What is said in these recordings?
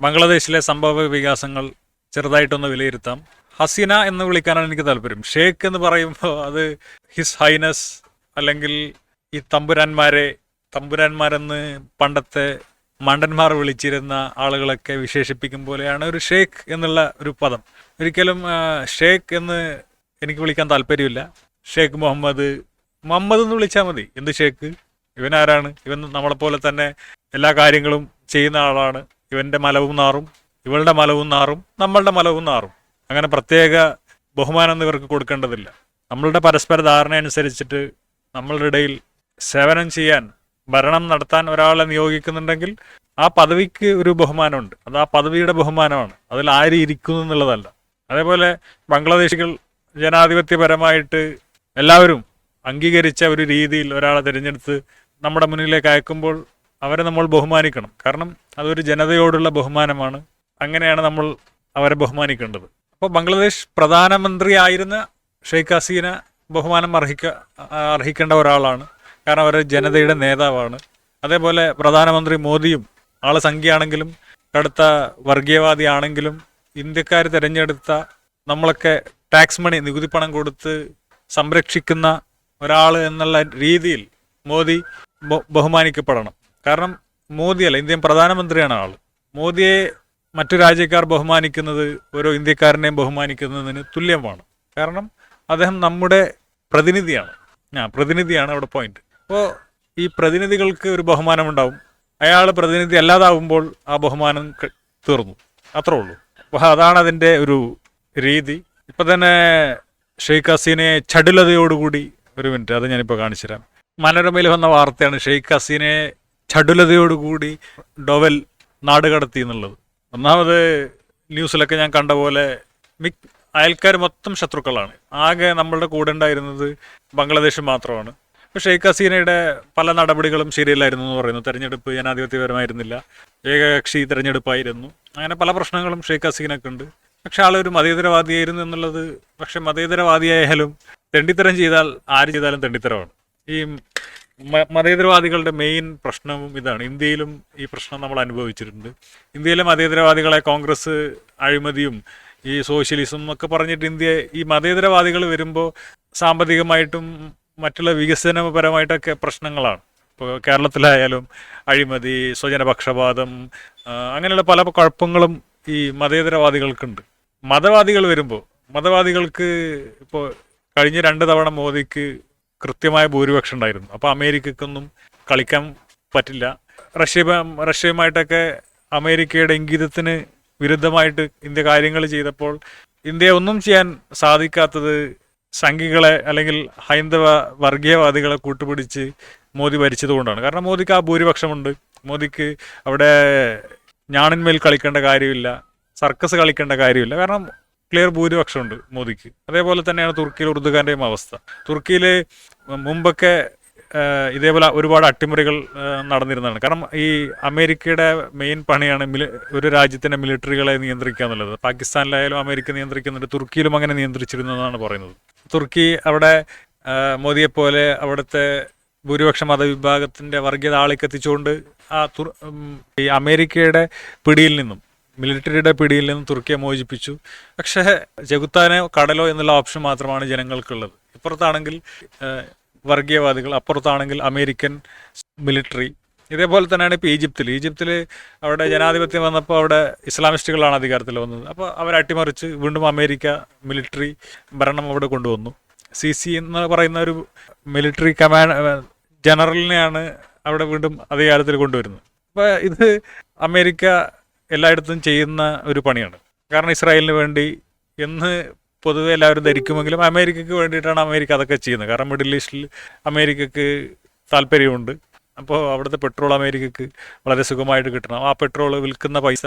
ബംഗ്ലാദേശിലെ സംഭവ വികാസങ്ങൾ ചെറുതായിട്ടൊന്ന് വിലയിരുത്താം. ഹസീന എന്ന് വിളിക്കാനാണ് എനിക്ക് താല്പര്യം. ഷേഖ് എന്ന് പറയുമ്പോൾ അത് ഹിസ് ഹൈനസ് അല്ലെങ്കിൽ ഈ തമ്പുരാന്മാരെ തമ്പുരാന്മാരെന്ന് പണ്ടത്തെ മണ്ടന്മാർ വിളിച്ചിരുന്ന ആളുകളൊക്കെ വിശേഷിപ്പിക്കും പോലെയാണ് ഒരു ഷേഖ് എന്നുള്ള ഒരു പദം. ഒരിക്കലും ഷേഖ് എന്ന് എനിക്ക് വിളിക്കാൻ താല്പര്യമില്ല. ഷേഖ് മുഹമ്മദ് മുഹമ്മദ് എന്ന് വിളിച്ചാൽ മതി. എന്ത് ഷേഖ്? ഇവൻ ആരാണ് ഇവൻ നമ്മളെപ്പോലെ തന്നെ എല്ലാ കാര്യങ്ങളും ചെയ്യുന്ന ആളാണ്. ഇവന്റെ മലവും നാറും ഇവളുടെ മലവും നാറും നമ്മളുടെ മലവും നാറും. അങ്ങനെ പ്രത്യേക ബഹുമാനം ഇവർക്ക് കൊടുക്കേണ്ടതില്ല. നമ്മളുടെ പരസ്പര ധാരണ അനുസരിച്ചിട്ട് നമ്മളുടെ ഇടയിൽ സേവനം ചെയ്യാൻ ഭരണം നടത്താൻ ഒരാളെ നിയോഗിക്കുന്നുണ്ടെങ്കിൽ ആ പദവിക്ക് ഒരു ബഹുമാനമുണ്ട്. അത് ആ പദവിയുടെ ബഹുമാനമാണ്. അതിൽ ആര് ഇരിക്കുന്നു എന്നുള്ളതല്ല. അതേപോലെ ബംഗ്ലാദേശികൾ ജനാധിപത്യപരമായിട്ട് എല്ലാവരും അംഗീകരിച്ച ഒരു രീതിയിൽ ഒരാളെ തിരഞ്ഞെടുത്ത് നമ്മുടെ മുന്നിലേക്ക് അയക്കുമ്പോൾ അവരെ നമ്മൾ ബഹുമാനിക്കണം. കാരണം അതൊരു ജനതയോടുള്ള ബഹുമാനമാണ്. അങ്ങനെയാണ് നമ്മൾ അവരെ ബഹുമാനിക്കേണ്ടത്. അപ്പോൾ ബംഗ്ലാദേശ് പ്രധാനമന്ത്രി ആയിരുന്ന ഷെയ്ഖ് ഹസീന ബഹുമാനം അർഹിക്ക അർഹിക്കേണ്ട ഒരാളാണ്. കാരണം അവർ ജനതയുടെ നേതാവാണ്. അതേപോലെ പ്രധാനമന്ത്രി മോദിയും ആൾ സംഖ്യയാണെങ്കിലും കടുത്ത വർഗീയവാദി ആണെങ്കിലും ഇന്ത്യക്കാർ തിരഞ്ഞെടുത്ത നമ്മളൊക്കെ ടാക്സ് മണി നികുതി പണം കൊടുത്ത് സംരക്ഷിക്കുന്ന ഒരാൾ എന്നുള്ള രീതിയിൽ മോദി ബഹുമാനിക്കപ്പെടണം. കാരണം മോദിയല്ല ഇന്ത്യൻ പ്രധാനമന്ത്രിയാണ് ആൾ മോദിയെ മറ്റു രാജ്യക്കാർ ബഹുമാനിക്കുന്നത് ഓരോ ഇന്ത്യക്കാരനെയും ബഹുമാനിക്കുന്നതിന് തുല്യമാണ്. കാരണം അദ്ദേഹം നമ്മുടെ പ്രതിനിധിയാണ്. ആ പ്രതിനിധിയാണ് അവിടെ പോയിന്റ് അപ്പോൾ ഈ പ്രതിനിധികൾക്ക് ഒരു ബഹുമാനം ഉണ്ടാവും അയാൾ പ്രതിനിധി അല്ലാതാവുമ്പോൾ ആ ബഹുമാനം തീർന്നു. അത്രേ ഉള്ളൂ. അപ്പോൾ അതാണ് അതിന്റെ ഒരു രീതി. ഇപ്പം തന്നെ ഷെയ്ഖ് ഹസീനയെ ചടുലതയോടുകൂടി ഒരു മിനിറ്റ് അത് ഞാനിപ്പോൾ കാണിച്ചു തരാം. മനോരമയിൽ വന്ന വാർത്തയാണ് ഷെയ്ഖ് ഹസീനയെ ചടുലതയോടുകൂടി ഡൊവൽ നാടുകടത്തി എന്നുള്ളത്. ഒന്നാമത് ന്യൂസിലൊക്കെ ഞാൻ കണ്ട പോലെ മിക്ക അയൽക്കാർ മൊത്തം ശത്രുക്കളാണ്. ആകെ നമ്മളുടെ കൂടെ ഉണ്ടായിരുന്നത് ബംഗ്ലാദേശ് മാത്രമാണ്. ഷെയ്ഖ് ഹസീനയുടെ പല നടപടികളും ശരിയല്ലായിരുന്നു എന്ന് പറയുന്നു. തെരഞ്ഞെടുപ്പ് ജനാധിപത്യപരമായിരുന്നില്ല. ഏകകക്ഷി തെരഞ്ഞെടുപ്പായിരുന്നു. അങ്ങനെ പല പ്രശ്നങ്ങളും ഷെയ്ഖ് ഹസീനൊക്കെ ഉണ്ട്. പക്ഷെ ആളൊരു മതേതരവാദിയായിരുന്നു എന്നുള്ളത് പക്ഷെ മതേതരവാദിയായാലും തെണ്ടിത്തരം ചെയ്താൽ ആര് ചെയ്താലും തെണ്ടിത്തരമാണ്. ഈ മതേതരവാദികളുടെ മെയിൻ പ്രശ്നവും ഇതാണ്. ഇന്ത്യയിലും ഈ പ്രശ്നം നമ്മൾ അനുഭവിച്ചിട്ടുണ്ട്. ഇന്ത്യയിലെ മതേതരവാദികളെ കോൺഗ്രസ് അഴിമതിയും ഈ സോഷ്യലിസം ഒക്കെ പറഞ്ഞിട്ട് ഇന്ത്യ ഈ മതേതരവാദികൾ വരുമ്പോൾ സാമ്പത്തികമായിട്ടും മറ്റുള്ള വികസനപരമായിട്ടൊക്കെ പ്രശ്നങ്ങളാണ്. ഇപ്പോൾ കേരളത്തിലായാലും അഴിമതി സ്വജനപക്ഷപാതം അങ്ങനെയുള്ള പല കുഴപ്പങ്ങളും ഈ മതേതരവാദികൾക്കുണ്ട്. മതവാദികൾ വരുമ്പോൾ മതവാദികൾക്ക് ഇപ്പോൾ കഴിഞ്ഞ രണ്ട് തവണ മോദിക്ക് കൃത്യമായ ഭൂരിപക്ഷം ഉണ്ടായിരുന്നു. അപ്പോൾ അമേരിക്കക്കൊന്നും കളിക്കാൻ പറ്റില്ല. റഷ്യ റഷ്യയുമായിട്ടൊക്കെ അമേരിക്കയുടെ ഇംഗിതത്തിന് വിരുദ്ധമായിട്ട് ഇന്ത്യ കാര്യങ്ങൾ ചെയ്തപ്പോൾ ഇന്ത്യ ഒന്നും ചെയ്യാൻ സാധിക്കാത്തത് സംഘികളെ അല്ലെങ്കിൽ ഹൈന്ദവ വർഗീയവാദികളെ കൂട്ടുപിടിച്ച് മോദി ഭരിച്ചതുകൊണ്ടാണ് കാരണം മോദിക്ക് ആ ഭൂരിപക്ഷമുണ്ട്. മോദിക്ക് അവിടെ ഞാണിന്മേൽ കളിക്കേണ്ട കാര്യമില്ല സർക്കസ് കളിക്കേണ്ട കാര്യമില്ല. കാരണം ക്ലിയർ ഭൂരിപക്ഷമുണ്ട് മോദിക്ക്. അതേപോലെ തന്നെയാണ് തുർക്കിയിൽ ഉറുദുഖാന്റെയും അവസ്ഥ. തുർക്കിയിൽ മുമ്പൊക്കെ ഇതേപോലെ ഒരുപാട് അട്ടിമറികൾ നടന്നിരുന്നതാണ്. കാരണം ഈ അമേരിക്കയുടെ മെയിൻ പണിയാണ് മിലി- ഒരു രാജ്യത്തിന്റെ മിലിറ്ററികളെ നിയന്ത്രിക്കുക എന്നുള്ളത്. പാകിസ്ഥാനിലായാലും അമേരിക്ക നിയന്ത്രിക്കുന്നുണ്ട് തുർക്കിയിലും അങ്ങനെ നിയന്ത്രിച്ചിരുന്നതാണ് പറയുന്നത്. തുർക്കി അവിടെ മോദിയെപ്പോലെ അവിടുത്തെ ഭൂരിപക്ഷ മതവിഭാഗത്തിന്റെ വർഗീയത ആളിക്കെത്തിച്ചുകൊണ്ട് ആ തുർ ഈ അമേരിക്കയുടെ പിടിയിൽ നിന്നും മിലിറ്ററിയുടെ പിടിയിൽ നിന്ന് തുർക്കിയെ മോചിപ്പിച്ചു. പക്ഷേ ചെകുത്താനോ കടലോ എന്നുള്ള ഓപ്ഷൻ മാത്രമാണ് ജനങ്ങൾക്കുള്ളത്. ഇപ്പുറത്താണെങ്കിൽ വർഗീയവാദികൾ അപ്പുറത്താണെങ്കിൽ അമേരിക്കൻ മിലിറ്ററി. ഇതേപോലെ തന്നെയാണ് ഇപ്പോൾ ഈജിപ്തിൽ. ഈജിപ്തിൽ അവിടെ ജനാധിപത്യം വന്നപ്പോൾ അവിടെ ഇസ്ലാമിസ്റ്റുകളാണ് അധികാരത്തിൽ വന്നത്. അപ്പോൾ അവർ അട്ടിമറിച്ച് വീണ്ടും അമേരിക്ക മിലിറ്ററി ഭരണം അവിടെ കൊണ്ടുവന്നു. സി സി എന്ന് പറയുന്ന ഒരു മിലിറ്ററി കമാൻഡ് ജനറലിനെയാണ് അവിടെ വീണ്ടും അധികാരത്തിൽ കൊണ്ടുവരുന്നത്. അപ്പോൾ ഇത് അമേരിക്ക എല്ലായിടത്തും ചെയ്യുന്ന ഒരു പണിയാണ്. കാരണം ഇസ്രായേലിന് വേണ്ടി എന്ന് പൊതുവെ എല്ലാവരും ധരിക്കുമെങ്കിലും അമേരിക്കക്ക് വേണ്ടിയിട്ടാണ് അമേരിക്ക അതൊക്കെ ചെയ്യുന്നത്. കാരണം മിഡിൽ ഈസ്റ്റിൽ അമേരിക്കക്ക് താല്പര്യമുണ്ട്. അപ്പോൾ അവിടുത്തെ പെട്രോൾ അമേരിക്കക്ക് വളരെ സുഖമായിട്ട് കിട്ടണം. ആ പെട്രോൾ വിൽക്കുന്ന പൈസ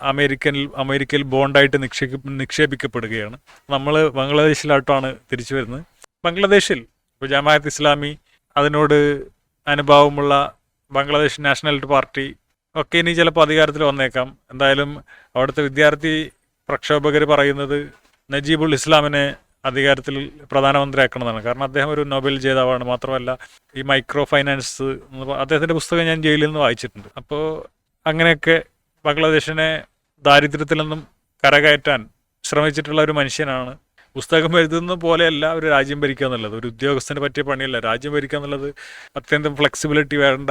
അമേരിക്കനിൽ അമേരിക്കയിൽ ബോണ്ടായിട്ട് നിക്ഷേപി നിക്ഷേപിക്കപ്പെടുകയാണ്. നമ്മൾ ബംഗ്ലാദേശിലായിട്ടാണ് തിരിച്ചു വരുന്നത്. ബംഗ്ലാദേശിൽ ഇപ്പോൾ ജമാഅത്ത് ഇസ്ലാമി അതിനോട് അനുഭാവമുള്ള ബംഗ്ലാദേശ് നാഷണൽ പാർട്ടി ഒക്കെ ഇനി ചിലപ്പോൾ അധികാരത്തിൽ വന്നേക്കാം. എന്തായാലും അവിടുത്തെ വിദ്യാർത്ഥി പ്രക്ഷോഭകർ പറയുന്നത് നജീബുൽ ഇസ്ലാമിനെ അധികാരത്തിൽ പ്രധാനമന്ത്രിയാക്കണമെന്നാണ്. കാരണം അദ്ദേഹം ഒരു നോബൽ ജേതാവാണ്. മാത്രമല്ല ഈ മൈക്രോ ഫൈനാൻസ് അദ്ദേഹത്തിന്റെ പുസ്തകം ഞാൻ ജയിലിൽ നിന്ന് വായിച്ചിട്ടുണ്ട്. അപ്പോൾ അങ്ങനെയൊക്കെ ബംഗ്ലാദേശിനെ ദാരിദ്ര്യത്തിൽ നിന്നും കരകയറ്റാൻ ശ്രമിച്ചിട്ടുള്ള ഒരു മനുഷ്യനാണ് പുസ്തകം എഴുതുന്ന പോലെയല്ല ഒരു രാജ്യം ഭരിക്കുക എന്നുള്ളത്. ഒരു ഉദ്യോഗസ്ഥന് പറ്റിയ പണിയല്ല. രാജ്യം ഭരിക്കുക എന്നുള്ളത് അത്യന്തം ഫ്ലെക്സിബിലിറ്റി വേണ്ട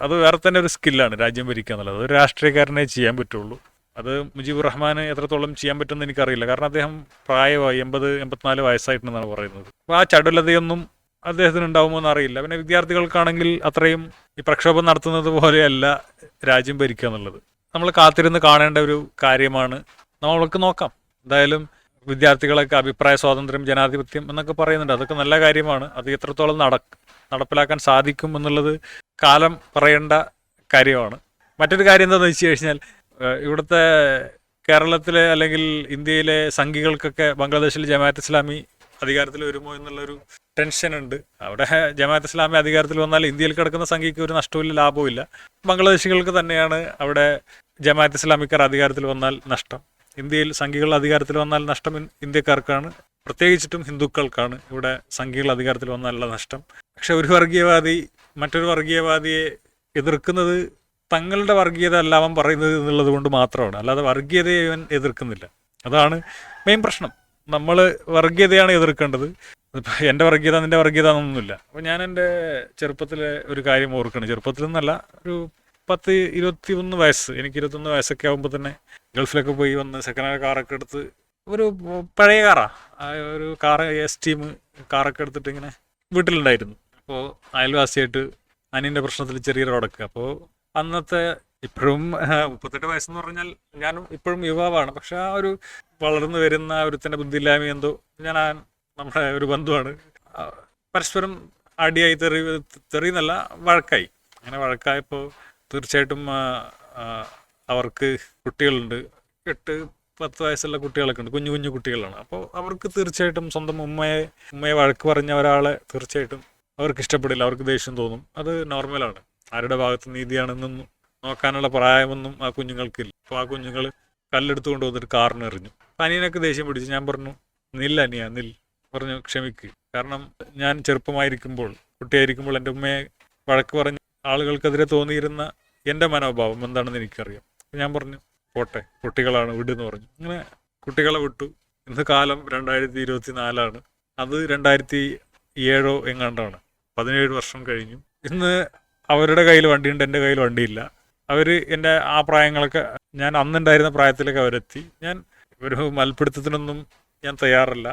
അത് വേറെ തന്നെ ഒരു സ്കില്ലാണ് രാജ്യം ഭരിക്കുക എന്നുള്ളത്. ഒരു രാഷ്ട്രീയക്കാരനെ ചെയ്യാൻ പറ്റുള്ളൂ. അത് മുജീബ് റഹ്മാൻ എത്രത്തോളം ചെയ്യാൻ പറ്റുമെന്ന് എനിക്കറിയില്ല. കാരണം അദ്ദേഹം പ്രായമായി എൺപത് എൺപത്തിനാല് വയസ്സായിട്ടുണ്ടെന്നാണ് പറയുന്നത്. അപ്പോൾ ആ ചടുലതയൊന്നും അദ്ദേഹത്തിന് ഉണ്ടാവുമോ എന്ന് അറിയില്ല പിന്നെ വിദ്യാർത്ഥികൾക്കാണെങ്കിൽ അത്രയും ഈ പ്രക്ഷോഭം നടത്തുന്നത് പോലെയല്ല രാജ്യം ഭരിക്കുക എന്നുള്ളത്. നമ്മൾ കാത്തിരുന്ന് കാണേണ്ട ഒരു കാര്യമാണ്. നമ്മൾക്ക് നോക്കാം. എന്തായാലും വിദ്യാർത്ഥികളൊക്കെ അഭിപ്രായ സ്വാതന്ത്ര്യം ജനാധിപത്യം എന്നൊക്കെ പറയുന്നുണ്ട്. അതൊക്കെ നല്ല കാര്യമാണ്. അത് എത്രത്തോളം നട നടപ്പിലാക്കാൻ സാധിക്കും എന്നുള്ളത് കാലം പറയേണ്ട കാര്യമാണ്. മറ്റൊരു കാര്യം എന്താണെന്ന് വെച്ച് കഴിഞ്ഞാൽ ഇവിടുത്തെ കേരളത്തിലെ അല്ലെങ്കിൽ ഇന്ത്യയിലെ സംഘികൾക്കൊക്കെ ബംഗ്ലാദേശിൽ ജമാഅത്ത് ഇസ്ലാമി അധികാരത്തിൽ വരുമോ എന്നുള്ളൊരു ടെൻഷൻ ഉണ്ട്. അവിടെ ജമാഅത്ത് ഇസ്ലാമി അധികാരത്തിൽ വന്നാൽ ഇന്ത്യയിൽ കിടക്കുന്ന സംഘിക്ക് ഒരു നഷ്ടമില്ല ലാഭവുമില്ല ബംഗ്ലാദേശികൾക്ക് തന്നെയാണ് അവിടെ ജമാഅത്ത് ഇസ്ലാമിക്കാർ അധികാരത്തിൽ വന്നാൽ നഷ്ടം. ഇന്ത്യയിൽ സംഘികൾ അധികാരത്തിൽ വന്നാൽ നഷ്ടം ഇന്ത്യക്കാർക്കാണ്. പ്രത്യേകിച്ചിട്ടും ഹിന്ദുക്കൾക്കാണ് ഇവിടെ സംഘികൾ അധികാരത്തിൽ വന്നാലുള്ള നഷ്ടം. പക്ഷെ ഒരു വർഗീയവാദി മറ്റൊരു വർഗീയവാദിയെ എതിർക്കുന്നത് തങ്ങളുടെ വർഗീയത അല്ല അവൻ പറയുന്നത് എന്നുള്ളത് കൊണ്ട് മാത്രമാണ്. അല്ലാതെ വർഗീയതയെ ഇവൻ എതിർക്കുന്നില്ല. അതാണ് മെയിൻ പ്രശ്നം. നമ്മൾ വർഗീയതയാണ് എതിർക്കേണ്ടത്. എന്റെ വർഗീയത നിന്റെ വർഗീയത എന്നൊന്നുമില്ല. അപ്പോൾ ഞാൻ എന്റെ ചെറുപ്പത്തിലെ ഒരു കാര്യം ഓർക്കുകയാണ്. ചെറുപ്പത്തിൽ നിന്നല്ല ഒരു പത്ത് ഇരുപത്തി ഒന്ന് വയസ്സ് എനിക്ക് ഇരുപത്തൊന്ന് വയസ്സൊക്കെ ആകുമ്പോൾ തന്നെ ഗൾഫിലൊക്കെ പോയി വന്ന് സെക്കൻഡ് ഹാൻഡ് കാറൊക്കെ എടുത്ത് ഒരു പഴയ കാറാ ഒരു കാറ് എസ് ടീം കാറൊക്കെ എടുത്തിട്ട് ഇങ്ങനെ വീട്ടിലുണ്ടായിരുന്നു. അപ്പോൾ അയൽവാസിയായിട്ട് അനിയന്റെ പ്രശ്നത്തിൽ ചെറിയൊരു ഉടക്ക് അപ്പോൾ അന്നത്തെ ഇപ്പോഴും മുപ്പത്തെട്ട് വയസ്സെന്ന് പറഞ്ഞാൽ ഞാനും ഇപ്പോഴും യുവാവാണ്. പക്ഷെ ആ ഒരു വളർന്നു വരുന്ന ഒരുത്തന്റെ ബുദ്ധിയില്ലായ്മ എന്തോ ഞാൻ നമ്മുടെ ഒരു ബന്ധുവാണ്. പരസ്പരം അടിയായി തെറി തെറിയെന്നല്ല വഴക്കായി. അങ്ങനെ വഴക്കായപ്പോൾ തീർച്ചയായിട്ടും അവർക്ക് കുട്ടികളുണ്ട്. എട്ട് പത്ത് വയസ്സുള്ള കുട്ടികളൊക്കെ ഉണ്ട്. കുഞ്ഞു കുഞ്ഞു കുട്ടികളാണ്. അപ്പോൾ അവർക്ക് തീർച്ചയായിട്ടും സ്വന്തം ഉമ്മയെ ഉമ്മയെ വഴക്ക് പറഞ്ഞ ഒരാളെ തീർച്ചയായിട്ടും അവർക്ക് ഇഷ്ടപ്പെടില്ല. അവർക്ക് ദേഷ്യം തോന്നും. അത് നോർമലാണ്. ആരുടെ ഭാഗത്ത് നീതിയാണെന്നും നോക്കാനുള്ള പ്രായമൊന്നും ആ കുഞ്ഞുങ്ങൾക്കില്ല. അപ്പോൾ ആ കുഞ്ഞുങ്ങൾ കല്ലെടുത്ത് കൊണ്ടുവന്നിട്ട് കാറിന് എറിഞ്ഞു അനിയനൊക്കെ ദേഷ്യം പിടിച്ച് ഞാൻ പറഞ്ഞു നില്ല അനിയ നിൽ പറഞ്ഞു ക്ഷമിക്ക്. കാരണം ഞാൻ ചെറുപ്പമായിരിക്കുമ്പോൾ കുട്ടിയായിരിക്കുമ്പോൾ എന്റെ ഉമ്മയെ വഴക്ക് പറഞ്ഞ ആളുകൾക്കെതിരെ തോന്നിയിരുന്ന എന്റെ മനോഭാവം എന്താണെന്ന് എനിക്കറിയാം. ഞാൻ പറഞ്ഞു പോട്ടെ കുട്ടികളാണ് വിടുന്ന് പറഞ്ഞു. അങ്ങനെ കുട്ടികളെ വിട്ടു. ഇന്ന് കാലം രണ്ടായിരത്തി ഇരുപത്തി നാലാണ് അത് രണ്ടായിരത്തി ഏഴോ എങ്ങാണ്ടാണ്. പതിനേഴ് വർഷം കഴിഞ്ഞു. ഇന്ന് അവരുടെ കയ്യിൽ വണ്ടിയുണ്ട് എന്റെ കയ്യിൽ വണ്ടിയില്ല. അവർ എന്റെ ആ പ്രായങ്ങളൊക്കെ ഞാൻ അന്നുണ്ടായിരുന്ന പ്രായത്തിലൊക്കെ അവരെത്തി. ഞാൻ ഒരു മൽപ്പിടുത്തത്തിനൊന്നും ഞാൻ തയ്യാറല്ല.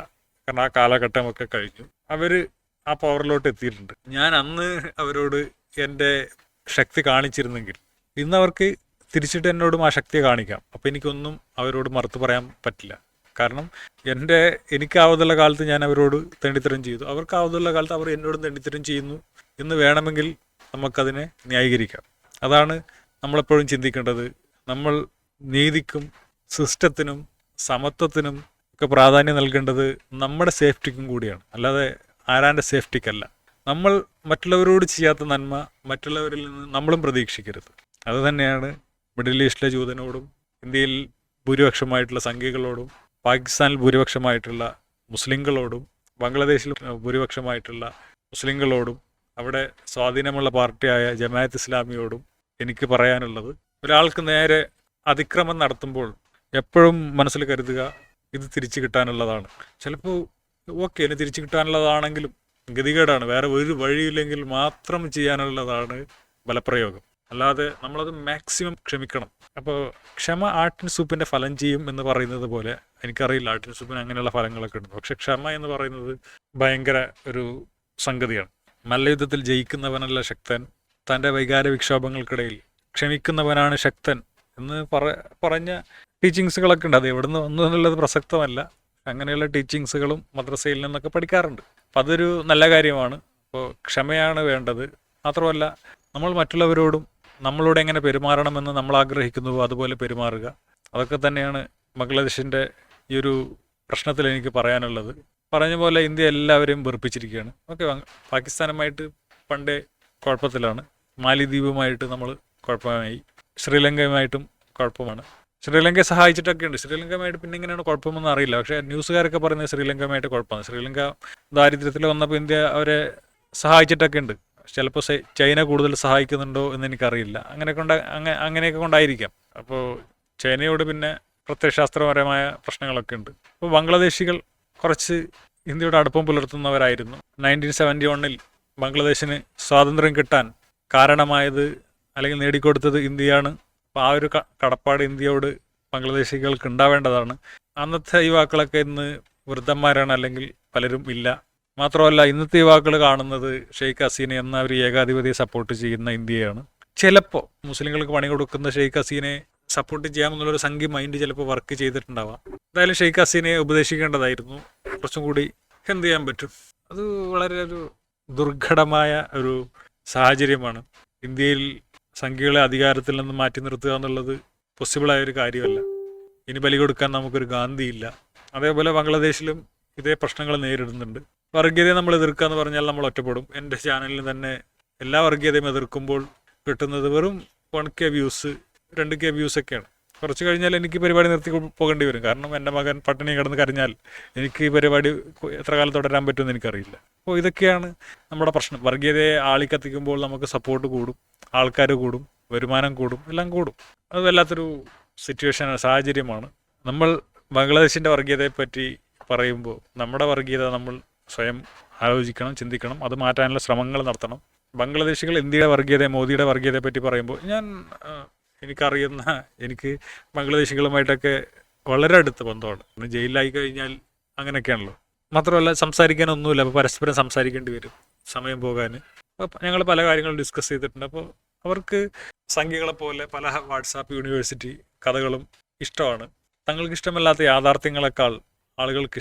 കാരണം ആ കാലഘട്ടമൊക്കെ കഴിഞ്ഞു. അവർ ആ പവറിലോട്ട് എത്തിയിട്ടുണ്ട്. ഞാൻ അന്ന് അവരോട് എന്റെ ശക്തി കാണിച്ചിരുന്നെങ്കിൽ ഇന്ന് അവർക്ക് തിരിച്ചിട്ട് എന്നോടും ആ ശക്തിയെ കാണിക്കാം. അപ്പം എനിക്കൊന്നും അവരോട് മറുത്തു പറയാൻ പറ്റില്ല. കാരണം എന്റെ എനിക്കാവതുള്ള കാലത്ത് ഞാൻ അവരോട് തെണ്ടിത്തരം ചെയ്തു. അവർക്കാവതുള്ള കാലത്ത് അവർ എന്നോടും തെണ്ടിത്തരം ചെയ്യുന്നു എന്ന് വേണമെങ്കിൽ നമുക്കതിനെ ന്യായീകരിക്കാം. അതാണ് നമ്മളെപ്പോഴും ചിന്തിക്കേണ്ടത്. നമ്മൾ നീതിക്കും സിസ്റ്റത്തിനും സമത്വത്തിനും ഒക്കെ പ്രാധാന്യം നൽകേണ്ടത് നമ്മുടെ സേഫ്റ്റിക്കും കൂടിയാണ്. അല്ലാതെ ആരാന്റെ സേഫ്റ്റിക്കല്ല. നമ്മൾ മറ്റുള്ളവരോട് ചെയ്യാത്ത നന്മ മറ്റുള്ളവരിൽ നിന്ന് നമ്മളും പ്രതീക്ഷിക്കരുത്. അത് തന്നെയാണ് മിഡിൽ ഈസ്റ്റിലെ ജൂതനോടും ഇന്ത്യയിൽ ഭൂരിപക്ഷമായിട്ടുള്ള സംഘികളോടും പാകിസ്ഥാനിൽ ഭൂരിപക്ഷമായിട്ടുള്ള മുസ്ലിങ്ങളോടും ബംഗ്ലാദേശിൽ ഭൂരിപക്ഷമായിട്ടുള്ള മുസ്ലിങ്ങളോടും അവിടെ സ്വാധീനമുള്ള പാർട്ടിയായ ജമാഅത്ത് ഇസ്ലാമിയോടും എനിക്ക് പറയാനുള്ളത് ഒരാൾക്ക് നേരെ അതിക്രമം നടത്തുമ്പോൾ എപ്പോഴും മനസ്സിൽ കരുതുക ഇത് തിരിച്ചു കിട്ടാനുള്ളതാണ്. ചിലപ്പോൾ ഓക്കെ ഇനി തിരിച്ചു കിട്ടാനുള്ളതാണെങ്കിലും ഗതികേടാണ്. വേറെ ഒരു വഴിയില്ലെങ്കിൽ മാത്രം ചെയ്യാനുള്ളതാണ് ബലപ്രയോഗം. അല്ലാതെ നമ്മളത് മാക്സിമം ക്ഷമിക്കണം. അപ്പോൾ ക്ഷമ ആട്ടിൻ സൂപ്പിന്റെ ഫലം ചെയ്യും എന്ന് പറയുന്നത് പോലെ എനിക്കറിയില്ല ആട്ടിൻ സൂപ്പിന് അങ്ങനെയുള്ള ഫലങ്ങളൊക്കെ ഉണ്ട്. പക്ഷെ ക്ഷമ എന്ന് പറയുന്നത് ഭയങ്കര ഒരു സംഗതിയാണ്. മല്ലയുദ്ധത്തിൽ ജയിക്കുന്നവനല്ല ശക്തൻ തന്റെ വൈകാര വിക്ഷോഭങ്ങൾക്കിടയിൽ ക്ഷമിക്കുന്നവനാണ് ശക്തൻ എന്ന് പറ പറഞ്ഞ ടീച്ചിങ്സുകളൊക്കെ ഉണ്ട്. അത് എവിടെ നിന്ന് വന്നു എന്നുള്ളത് പ്രസക്തമല്ല. അങ്ങനെയുള്ള ടീച്ചിങ്സുകളും മദ്രസയിൽ നിന്നൊക്കെ പഠിക്കാറുണ്ട്. അപ്പം അതൊരു നല്ല കാര്യമാണ്. അപ്പോൾ ക്ഷമയാണ് വേണ്ടത്. മാത്രമല്ല നമ്മൾ മറ്റുള്ളവരോടും നമ്മളോട് എങ്ങനെ പെരുമാറണമെന്ന് നമ്മൾ ആഗ്രഹിക്കുന്നു അതുപോലെ പെരുമാറുക. അതൊക്കെ തന്നെയാണ് ബംഗ്ലാദേശിന്റെ ഈ ഒരു പ്രശ്നത്തിൽ എനിക്ക് പറയാനുള്ളത്. പറഞ്ഞ പോലെ ഇന്ത്യ എല്ലാവരെയും വെറുപ്പിച്ചിരിക്കുകയാണ്. ഓക്കെ പാകിസ്ഥാനുമായിട്ട് പണ്ടേ കുഴപ്പത്തിലാണ്. മാലിദ്വീപുമായിട്ട് നമ്മൾ കുഴപ്പമായി. ശ്രീലങ്കയുമായിട്ടും കുഴപ്പമാണ്. ശ്രീലങ്കയെ സഹായിച്ചിട്ടൊക്കെ ഉണ്ട്. ശ്രീലങ്കയുമായിട്ട് പിന്നെ എങ്ങനെയാണ് കുഴപ്പമെന്ന് അറിയില്ല. പക്ഷേ ന്യൂസുകാരൊക്കെ പറയുന്നത് ശ്രീലങ്കയുമായിട്ട് കുഴപ്പമാണ്. ശ്രീലങ്ക ദാരിദ്ര്യത്തിൽ വന്നപ്പോൾ ഇന്ത്യ അവരെ സഹായിച്ചിട്ടൊക്കെ ഉണ്ട്. ചിലപ്പോൾ ചൈന കൂടുതൽ സഹായിക്കുന്നുണ്ടോ എന്ന് എനിക്കറിയില്ല. അങ്ങനെയൊക്കെ കൊണ്ട് അങ്ങനെ അങ്ങനെയൊക്കെ കൊണ്ടായിരിക്കാം. അപ്പോൾ ചൈനയോട് പിന്നെ പ്രത്യയശാസ്ത്രപരമായ പ്രശ്നങ്ങളൊക്കെ ഉണ്ട്. അപ്പോൾ ബംഗ്ലാദേശികൾ കുറച്ച് ഇന്ത്യയുടെ അടുപ്പം പുലർത്തുന്നവരായിരുന്നു. നയന്റീൻ സെവന്റി വണ്ണിൽ ബംഗ്ലാദേശിന് സ്വാതന്ത്ര്യം കിട്ടാൻ കാരണമായത് അല്ലെങ്കിൽ നേടിക്കൊടുത്തത് ഇന്ത്യയാണ്. അപ്പോൾ ആ ഒരു കടപ്പാട് ഇന്ത്യയോട് ബംഗ്ലാദേശികൾക്ക് ഉണ്ടാവേണ്ടതാണ്. അന്നത്തെ യുവാക്കളൊക്കെ ഇന്ന് വൃദ്ധന്മാരാണ് അല്ലെങ്കിൽ പലരും ഇല്ല. മാത്രമല്ല ഇന്നത്തെ യുവാക്കൾ കാണുന്നത് ഷെയ്ഖ് ഹസീന എന്ന ഒരു ഏകാധിപതിയെ സപ്പോർട്ട് ചെയ്യുന്ന ഇന്ത്യയാണ്. ചിലപ്പോൾ മുസ്ലിങ്ങൾക്ക് പണി കൊടുക്കുന്ന ഷെയ്ഖ് ഹസീനെ സപ്പോർട്ട് ചെയ്യാമെന്നുള്ളൊരു സംഖ്യ മൈൻഡ് ചിലപ്പോൾ വർക്ക് ചെയ്തിട്ടുണ്ടാവാം. എന്തായാലും ഷെയ്ഖ് ഹസീനെ ഉപദേശിക്കേണ്ടതായിരുന്നു. കുറച്ചും കൂടി എന്ത് ചെയ്യാൻ പറ്റും? അത് വളരെ ഒരു ദുർഘടമായ ഒരു സാഹചര്യമാണ്. ഇന്ത്യയിൽ സംഖ്യകളെ അധികാരത്തിൽ നിന്ന് മാറ്റി നിർത്തുക എന്നുള്ളത് പോസിബിളായ ഒരു കാര്യമല്ല. ഇനി ബലി കൊടുക്കാൻ നമുക്കൊരു ഗാന്ധിയില്ല. അതേപോലെ ബംഗ്ലാദേശിലും ഇതേ പ്രശ്നങ്ങൾ നേരിടുന്നുണ്ട്. വർഗീയതയെ നമ്മൾ എതിർക്കുക എന്ന് പറഞ്ഞാൽ നമ്മൾ ഒറ്റപ്പെടും. എന്റെ ചാനലിൽ തന്നെ എല്ലാ വർഗീയതയും എതിർക്കുമ്പോൾ കിട്ടുന്നത് വെറും വൺ കെ വ്യൂസ് രണ്ട് കെ വ്യൂസ് ഒക്കെയാണ്. കുറച്ച് കഴിഞ്ഞാൽ എനിക്ക് പരിപാടി നിർത്തി പോകേണ്ടി വരും. കാരണം എന്റെ മകൻ പട്ടിണി കിടന്ന് കരഞ്ഞാൽ എനിക്ക് ഈ പരിപാടി എത്ര കാലം തുടരാൻ പറ്റുമെന്ന് എനിക്കറിയില്ല. അപ്പോൾ ഇതൊക്കെയാണ് നമ്മുടെ പ്രശ്നം. വർഗീയതയെ ആളിക്കത്തിക്കുമ്പോൾ നമുക്ക് സപ്പോർട്ട് കൂടും ആൾക്കാർ കൂടും വരുമാനം കൂടും എല്ലാം കൂടും. അത് വല്ലാത്തൊരു സിറ്റുവേഷൻ സാഹചര്യമാണ്. നമ്മൾ ബംഗ്ലാദേശിന്റെ വർഗീയതയെ പറ്റി പറയുമ്പോൾ നമ്മുടെ വർഗീയത നമ്മൾ സ്വയം ആലോചിക്കണം ചിന്തിക്കണം അത് മാറ്റാനുള്ള ശ്രമങ്ങൾ നടത്തണം. ബംഗ്ലാദേശികൾ ഇന്ത്യയുടെ വർഗീയത മോദിയുടെ വർഗീയതയെ പറ്റി പറയുമ്പോൾ ഞാൻ എനിക്കറിയുന്ന എനിക്ക് ബംഗ്ലാദേശികളുമായിട്ടൊക്കെ വളരെ അടുത്ത ബന്ധമാണ്. ജയിലിലായി കഴിഞ്ഞാൽ അങ്ങനെയൊക്കെയാണല്ലോ. മാത്രമല്ല സംസാരിക്കാനൊന്നുമില്ല അപ്പോൾ പരസ്പരം സംസാരിക്കേണ്ടി വരും സമയം പോകാൻ അപ്പോൾ ഞങ്ങൾ പല കാര്യങ്ങളും ഡിസ്കസ് ചെയ്തിട്ടുണ്ട്. അപ്പോൾ അവർക്ക് സംഖ്യകളെ പോലെ വാട്സാപ്പ് യൂണിവേഴ്സിറ്റി കഥകളും ഇഷ്ടമാണ്. തങ്ങൾക്ക് ഇഷ്ടമല്ലാത്ത യാഥാർത്ഥ്യങ്ങളെക്കാൾ ആളുകൾക്ക്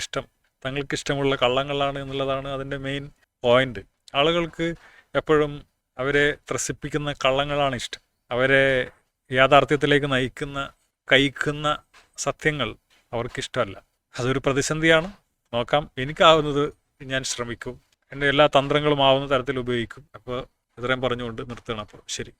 ഇഷ്ടം തങ്ങൾക്ക് ഇഷ്ടമുള്ള കള്ളങ്ങളാണ് എന്നുള്ളതാണ് അതിന്റെ മെയിൻ പോയിന്റ് ആളുകൾക്ക് എപ്പോഴും അവരെ ത്രസിപ്പിക്കുന്ന കള്ളങ്ങളാണ് ഇഷ്ടം. അവരെ യാഥാർത്ഥ്യത്തിലേക്ക് നയിക്കുന്ന കയിക്കുന്ന സത്യങ്ങൾ അവർക്കിഷ്ടമല്ല. അതൊരു പ്രതിസന്ധിയാണ്. നോക്കാം. എനിക്കാവുന്നത് ഞാൻ ശ്രമിക്കും. എന്റെ എല്ലാ തന്ത്രങ്ങളും ആവുന്ന തരത്തിൽ ഉപയോഗിക്കും. അപ്പോൾ ഇത്രയും പറഞ്ഞുകൊണ്ട് നിർത്തണം അപ്പോൾ. ശരി.